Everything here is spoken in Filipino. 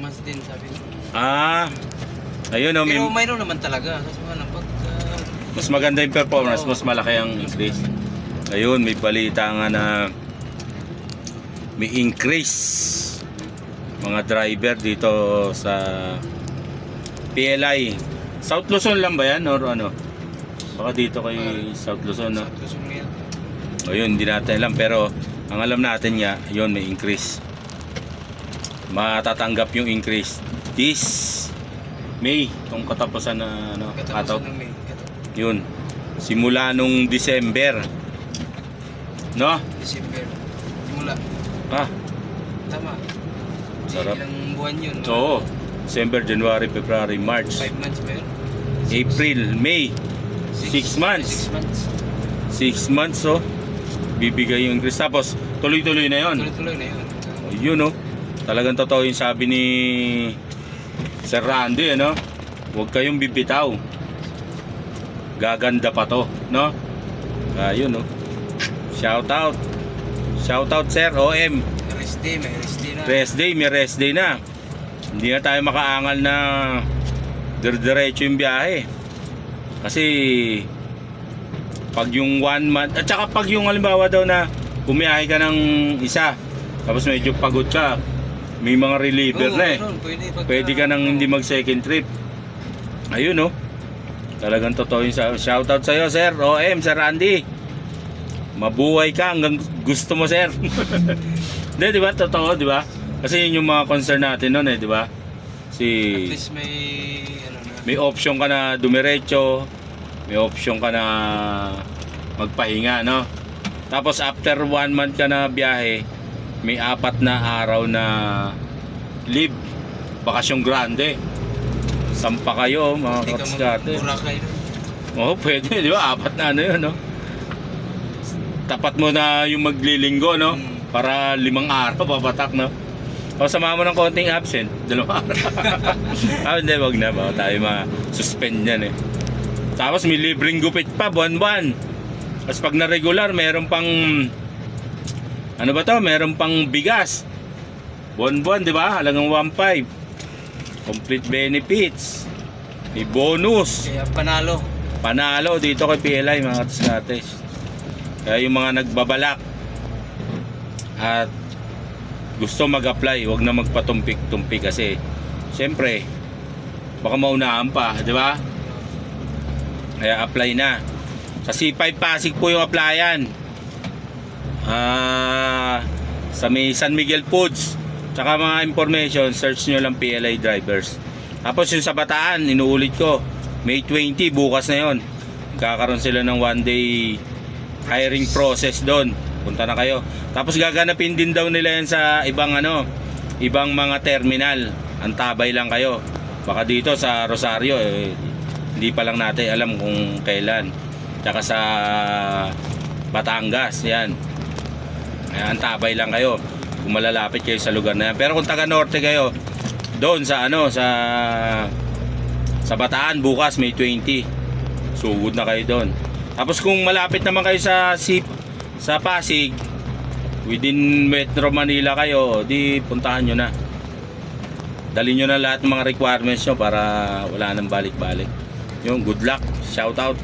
performance din sabi niya. Ah, ayun o, Pero may, mayroon naman talaga. Kasi nga pag ah, mas maganda yung performance, Oo. mas malaki ang increase. Ayun, may balita nga na may increase mga driver dito sa PLI. South Luzon lang ba yan or ano? Baka dito kay South Luzon, no? sa Luzon ngayon. O yun, hindi natin alam. Pero ang alam natin nga, yun, may increase. Matatanggap yung increase. This May, itong katapusan na ano, Katapusan kataw. ng May. Ito, Yun. Simula nung December. No? December. Simula. Ah, Tama. Sarap. Ilang buwan yun? Oo. December, January, February, March, Five months ba yun? April, May. Six months. Six months. Six months, oh. Bibigay yung increase. Tapos, tuloy-tuloy na yun. Tuloy-tuloy na yun. Oh, yun oh. Talagang totoo yung sabi ni Sir Randy, ano? Huwag kayong bibitaw. Gaganda pa to, no? Ayun oh. Shout out. Shout out Sir OM. Rest day, may rest day na. Rest day, may rest day na. Hindi na tayo makaangal na dire-diretso yung biyahe. Kasi pag yung one month, at saka pag yung halimbawa daw na bumiyahe ka ng isa, tapos medyo pagod ka, may mga reliever Oo, na eh. Pwede, pag, Pwede ka nang hindi mag second trip. Ayun oh. Talagang totoo yung sa- shoutout sa'yo sir, OM, Sir Randy. Mabuhay ka hanggang gusto mo sir. Hindi, di ba? Totoo, di ba? Kasi yun yung mga concern natin noon eh, di ba? Si At least may, ano na. may option ka na dumiretso, may option ka na magpahinga, no? Tapos after one month ka na biyahe, may apat na araw na leave, bakasyong grande. Sampa kayo, mga kapskate. Oo, pwede, di ba? Apat na ano yun, no? Tapat mo na yung maglilinggo, no? Mm. Para limang araw, papatak, no? O sama mo ng konting absent, dalawa araw. ah, hindi, wag na. Baka tayo ma-suspend yan, eh. Tapos may libreng gupit pa, buwan-buwan. Tapos pag na-regular, meron pang... Ano ba to? Meron pang bigas. Buwan-buwan, di ba? Halagang 1.5. Complete benefits. May bonus Kaya panalo. panalo dito kay PLI mga katisnates. Kaya yung mga nagbabalak at gusto mag-apply, wag na magpatumpik-tumpik kasi syempre baka maunahan pa, di ba? Kaya apply na. Sa C5 Pasig po yung applyan. Ah, sa may San Miguel Foods. Tsaka mga information, search nyo lang PLI drivers. Tapos yung sa Bataan, inuulit ko, May 20, bukas na yon. Kakaroon sila ng one day hiring process doon. Punta na kayo. Tapos gaganapin din daw nila yan sa ibang ano, ibang mga terminal. Antabay lang kayo. Baka dito sa Rosario, eh, hindi pa lang natin alam kung kailan. Tsaka sa Batangas, yan. Eh, antabay lang kayo kung malalapit kayo sa lugar na yan. Pero kung taga norte kayo, doon sa ano, sa sa Bataan bukas may 20. Sugod na kayo doon. Tapos kung malapit naman kayo sa Sip sa Pasig, within Metro Manila kayo, di puntahan nyo na. Dali nyo na lahat ng mga requirements nyo para wala nang balik-balik. Yung good luck. Shout out.